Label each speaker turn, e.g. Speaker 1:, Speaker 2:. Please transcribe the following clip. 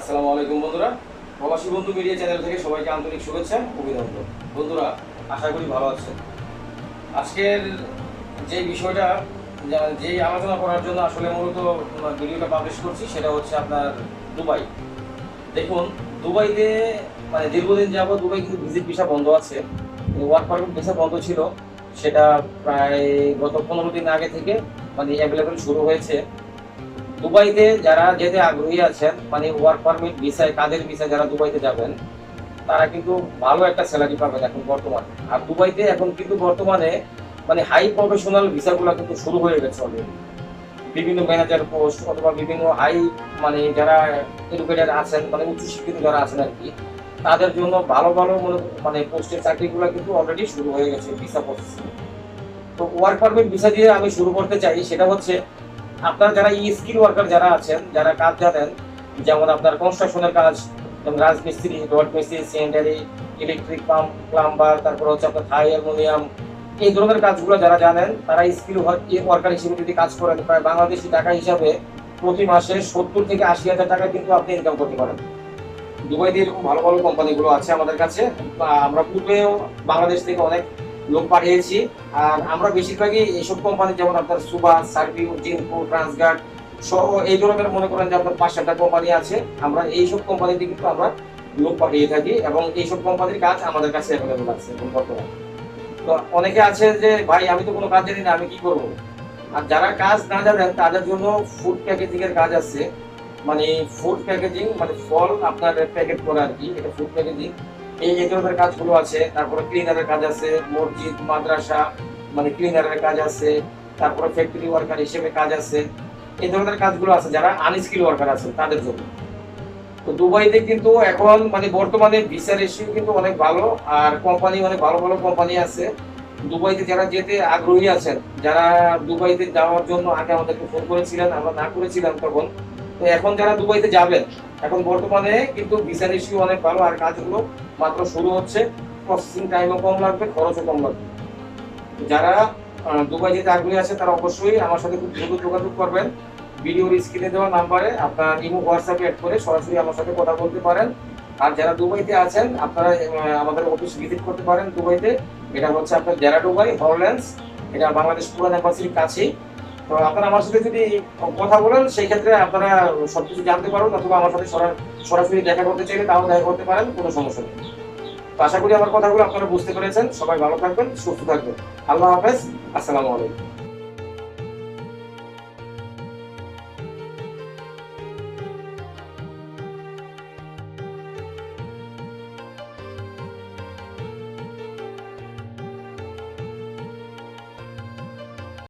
Speaker 1: আসসালামু আলাইকুম বন্ধুরা। প্রবাসী বন্ধু মিডিয়া চ্যানেল থেকে সবাইকে আন্তরিক শুভেচ্ছা, অভিনন্দন। বন্ধুরা, আশা করি ভালো আছেন। আজকের যে বিষয়টা যেই আলোচনা করার জন্য আসলে মূলত ভিডিওটা পাবলিশ করছি, সেটা হচ্ছে আপনার দুবাই। দেখুন, দুবাইতে মানে দীর্ঘদিন যাবত দুবাই কিন্তু ভিজিট ভিসা বন্ধ আছে। ওয়ার্ক পারমিট ভিসা বন্ধ ছিল। সেটা প্রায় গত পনেরো দিন আগে থেকে মানে অ্যাভেলেবেল শুরু হয়েছে। দুবাইতে যারা যেতে আগ্রহী আছেন মানে ওয়ার্ক পারমিট ভিসায় কাদের ভিসায় যারা দুবাইতে যাবেন, তারা কিন্তু ভালো একটা স্যালারি পাবেন এখন বর্তমানে। আর দুবাইতে এখন কিন্তু বর্তমানে মানে হাই প্রফেশনাল ভিসাগুলো কিন্তু শুরু হয়ে গেছে অলরেডি বিভিন্ন ম্যানেজার পোস্ট অথবা বিভিন্ন হাই মানে যারা এডুকেটেড আছেন মানে উচ্চশিক্ষিত যারা আছেন আর কি, তাদের জন্য ভালো ভালো মানে পোস্টের চাকরিগুলো কিন্তু অলরেডি শুরু হয়ে গেছে ভিসা প্রসেসিং তো ওয়ার্ক পারমিট ভিসা দিয়ে আমি শুরু করতে চাই, সেটা হচ্ছে আপনার যারা ই স্কিল ওয়ার্কার যারা আছেন, যারা কাজ জানেন যেমন আপনার কনস্ট্রাকশনের কাজ, যেমন রাজমিস্ত্রি রড মিস্ত্রি সেন্টারি ইলেকট্রিক পাম্প প্লাম্বার তারপর হচ্ছে আপনার থাই অ্যালুমিনিয়াম এই ধরনের কাজগুলো যারা জানেন, তারা স্কিল ওয়ার্কার হিসেবে যদি কাজ করেন, প্রায় বাংলাদেশি টাকা হিসাবে প্রতি মাসে সত্তর থেকে আশি হাজার টাকা কিন্তু আপনি ইনকাম করতে পারেন। দুবাইতে এরকম ভালো ভালো কোম্পানিগুলো আছে আমাদের কাছে। আমরা পূর্বেও বাংলাদেশ থেকে অনেক লোক পাঠিয়েছি। আর আমরা বেশিরভাগই এইসব কোম্পানি যেমন আপনার সুবা সার্ভিউ জিনকো ট্রান্সগার্ড সহ এই ধরনের মনে করেন যে আপনার পাঁচ সাতটা কোম্পানি আছে, আমরা এইসব কোম্পানিতে কিন্তু আমরা লোক পাঠিয়ে থাকি এবং এইসব কোম্পানির কাজ আমাদের কাছে অ্যাভেলেবল আছে বর্তমানে। তো অনেকে আছে যে, ভাই, আমি তো কোনো কাজ জানি না, আমি কি করব? আর যারা কাজ না জানেন, তাদের জন্য ফুড প্যাকেজিং এর কাজ আছে। মানে ফুড প্যাকেজিং মানে ফল আপনার প্যাকেট করা আর কি, এটা ফুড প্যাকেজিং এই ধরনের কাজগুলো আছে, তারপরে ক্লিনারের কাজ আছে, মসজিদ, মাদ্রাসা মানে ক্লিনারের কাজ আছে, তারপরে ফ্যাক্টরি ওয়ার্কার হিসেবে কাজ আছে। এই ধরনের কাজগুলো আছে যারা আনস্কিল ওয়ার্কার আছে তাদের জন্য। তো দুবাইতে কিন্তু এখন মানে বর্তমানে ভিসা রেশিও কিন্তু অনেক ভালো আর কোম্পানি অনেক ভালো ভালো কোম্পানি আছে। দুবাইতে যারা যেতে আগ্রহী আছেন, যারা দুবাইতে যাওয়ার জন্য আগে আমাদেরকে ফোন করেছিলেন, আমরা না করেছিলাম তখন তো এখন যারা দুবাইতে যাবেন, এখন বর্তমানে কিন্তু ভিসা রেশিও অনেক ভালো, আর কাজগুলো মাত্র শুরু হচ্ছে। প্রসেসিং টাইমও কম লাগবে, খরচও কম লাগবে। যারা দুবাই যেতে আগ্রহী আছে, তারা অবশ্যই আমার সাথে খুব দ্রুত যোগাযোগ করবেন। ভিডিওর স্ক্রিনে দেওয়া নাম্বারে আপনার ইমো হোয়াটসঅ্যাপে অ্যাড করে সরাসরি আমার সাথে কথা বলতে পারেন। আর যারা দুবাইতে আছেন, আপনারা আমাদের অফিস ভিজিট করতে পারেন দুবাইতে। এটা হচ্ছে আপনার জেরা দুবাই হরল্যান্ডস এটা বাংলাদেশ পুরান এম্বাসির কাছেই। তো আপনারা আমার সাথে যদি কথা বলেন, সেই ক্ষেত্রে আপনারা সবকিছু জানতে পারবেন অথবা আমার সাথে সরা- সরাসরি দেখা করতে চাইলে তাও দেখা করতে পারেন, কোনো সমস্যা নেই। তো আশা করি আমার কথাগুলো আপনারা বুঝতে পেরেছেন। সবাই ভালো থাকবেন, সুস্থ থাকবেন। আল্লাহ হাফেজ, আসসালামু আলাইকুম।